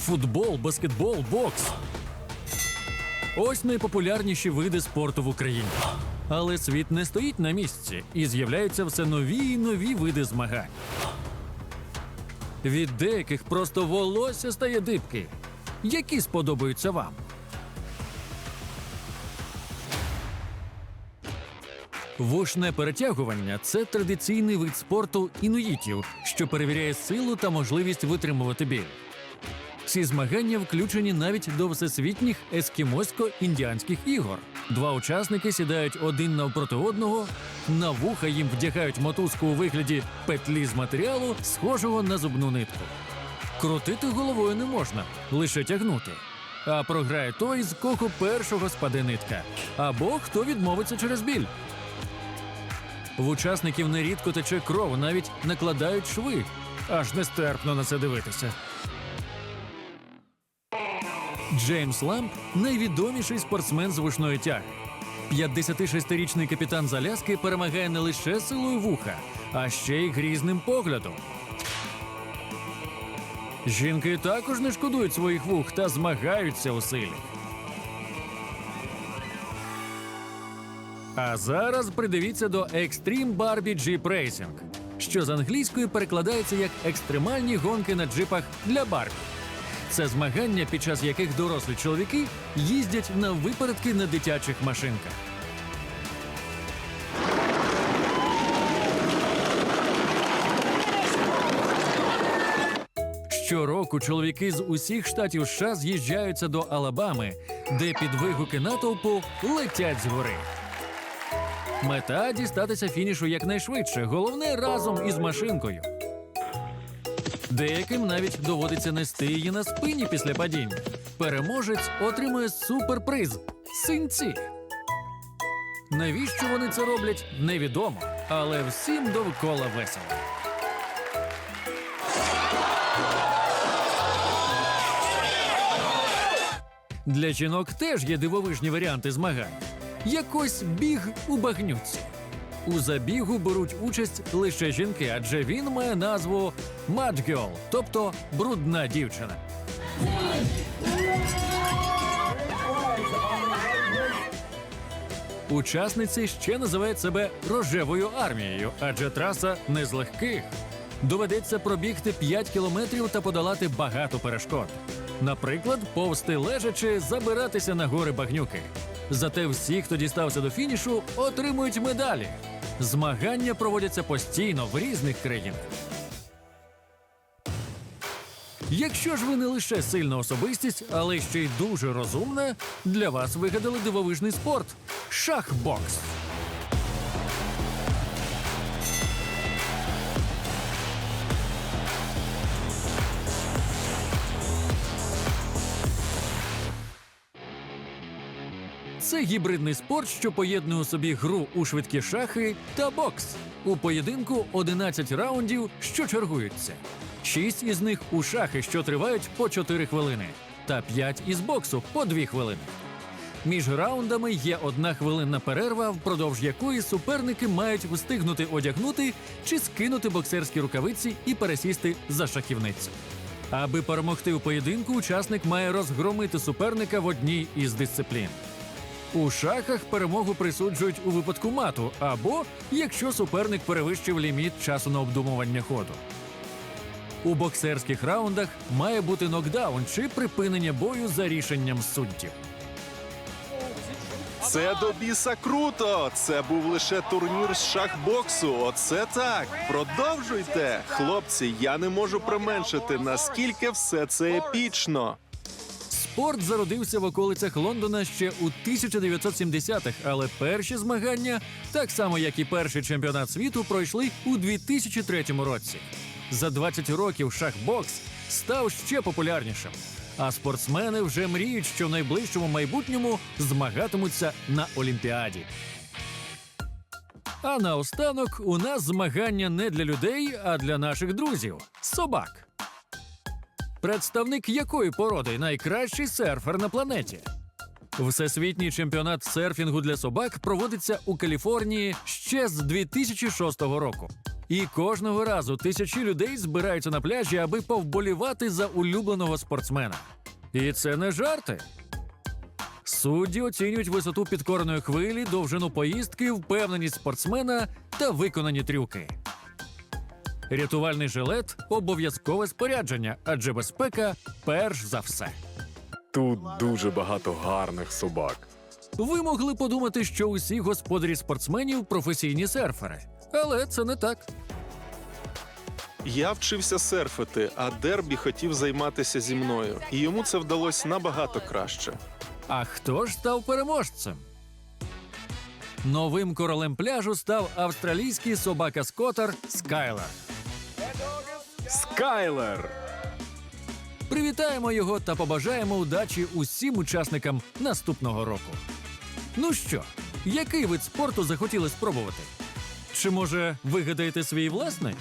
футбол, баскетбол, бокс. Ось найпопулярніші види спорту в Україні. Але світ не стоїть на місці і з'являються все нові і нові види змагань. Від деяких просто волосся стає дибки. Які сподобаються вам? Вушне перетягування це традиційний вид спорту інуїтів, що перевіряє силу та можливість витримувати біль. Ці змагання включені навіть до всесвітніх ескімосько-індіанських ігор. Два учасники сідають один навпроти одного, на вуха їм вдягають мотузку у вигляді петлі з матеріалу, схожого на зубну нитку. Крутити головою не можна, лише тягнути. А програє той, з кого першого спаде нитка, або хто відмовиться через біль. В учасників нерідко тече кров, навіть накладають шви. Аж нестерпно на це дивитися. Джеймс Ламп найвідоміший спортсмен з вушної тяги. 56-річний капітан Заляски перемагає не лише силою вуха, а ще й грізним поглядом. Жінки також не шкодують своїх вух та змагаються у силі. А зараз придивіться до Extreme Barbie Jeep Racing, що з англійської перекладається як екстремальні гонки на джипах для Барбі. Це змагання, під час яких дорослі чоловіки їздять на випередки на дитячих машинках. Щороку чоловіки з усіх штатів США з'їжджаються до Алабами, де під вигуки натовпу летять згори. Мета дістатися фінішу якнайшвидше, головне разом із машинкою. Деяким навіть доводиться нести її на спині після падіння. Переможець отримує суперприз синці. Навіщо вони це роблять, невідомо, але всім довкола весело. Для жінок теж є дивовижні варіанти змагань. Якось біг у багнюці. У забігу беруть участь лише жінки, адже він має назву Mud тобто брудна дівчина. Учасниці ще називають себе рожевою армією, адже траса не з легких. Доведеться пробігти 5 кілометрів та подолати багато перешкод. Наприклад, повсти лежачи, забиратися на гори багнюки. Зате всі, хто дістався до фінішу, отримують медалі. Змагання проводяться постійно в різних країнах. Якщо ж ви не лише сильна особистість, але ще й дуже розумна, для вас вигадали дивовижний спорт шахбокс. Це гібридний спорт, що поєднує у собі гру у швидкі шахи та бокс. У поєдинку 11 раундів, що чергуються. Шість із них у шахи, що тривають по 4 хвилини, та 5 із боксу по 2 хвилини. Між раундами є одна хвилинна перерва, впродовж якої суперники мають встигнути одягнути чи скинути боксерські рукавиці і пересісти за шахівницю. Аби перемогти у поєдинку, учасник має розгромити суперника в одній із дисциплін. У шахах перемогу присуджують у випадку мату, або якщо суперник перевищив ліміт часу на обдумування ходу. У боксерських раундах має бути нокдаун чи припинення бою за рішенням суддів. Це до біса круто! Це був лише турнір з шахбоксу. Оце так. Продовжуйте, хлопці. Я не можу применшити, наскільки все це епічно. Спорт зародився в околицях Лондона ще у 1970-х, але перші змагання, так само як і перший чемпіонат світу, пройшли у 2003 році. За 20 років шахбокс став ще популярнішим. А спортсмени вже мріють, що в найближчому майбутньому змагатимуться на Олімпіаді. А наостанок у нас змагання не для людей, а для наших друзів собак. Представник якої породи найкращий серфер на планеті? Всесвітній чемпіонат серфінгу для собак проводиться у Каліфорнії ще з 2006 року. І кожного разу тисячі людей збираються на пляжі, аби повболівати за улюбленого спортсмена. І це не жарти. Судді оцінюють висоту підкореної хвилі, довжину поїздки, впевненість спортсмена та виконані трюки. Рятувальний жилет обов'язкове спорядження, адже безпека перш за все. Тут дуже багато гарних собак. Ви могли подумати, що усі господарі спортсменів професійні серфери, але це не так. Я вчився серфити, а Дербі хотів займатися зі мною, і йому це вдалося набагато краще. А хто ж став переможцем? Новим королем пляжу став австралійський собака скотер Скайлер. Скайлер! Привітаємо його та побажаємо удачі усім учасникам наступного року. Ну що, який вид спорту захотіли спробувати? Чи може вигадаєте свій власний?